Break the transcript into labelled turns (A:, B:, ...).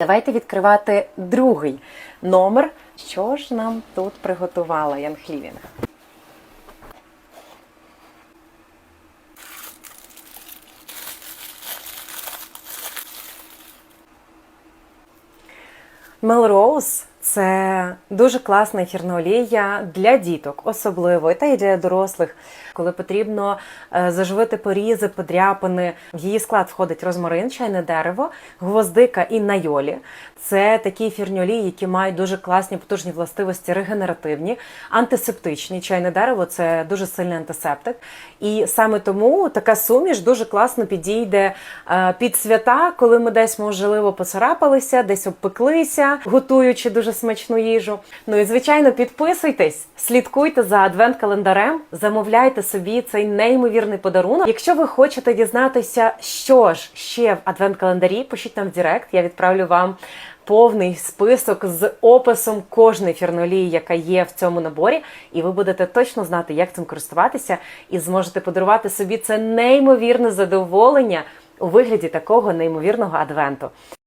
A: Давайте відкривати другий номер. Що ж нам тут приготувала Ян Хлівінг? Мелроуз це дуже класна ефірна олія для діток, особливо та й для дорослих, коли потрібно е, заживити порізи, подряпини. В її склад входить розмарин, чайне дерево, гвоздика і найолі. Це такі ефірні олії, які мають дуже класні потужні властивості регенеративні, антисептичні. Чайне дерево це дуже сильний антисептик. І саме тому така суміш дуже класно підійде е, під свята, коли ми десь можливо поцарапалися, десь обпеклися, готуючи дуже смачну їжу. Ну і звичайно, підписуйтесь, слідкуйте за адвент-календарем, замовляйте собі цей неймовірний подарунок. Якщо ви хочете дізнатися, що ж ще в адвент-календарі, пишіть нам в Директ, я відправлю вам. Повний список з описом кожної фірнолії, яка є в цьому наборі, і ви будете точно знати, як цим користуватися, і зможете подарувати собі це неймовірне задоволення у вигляді такого неймовірного адвенту.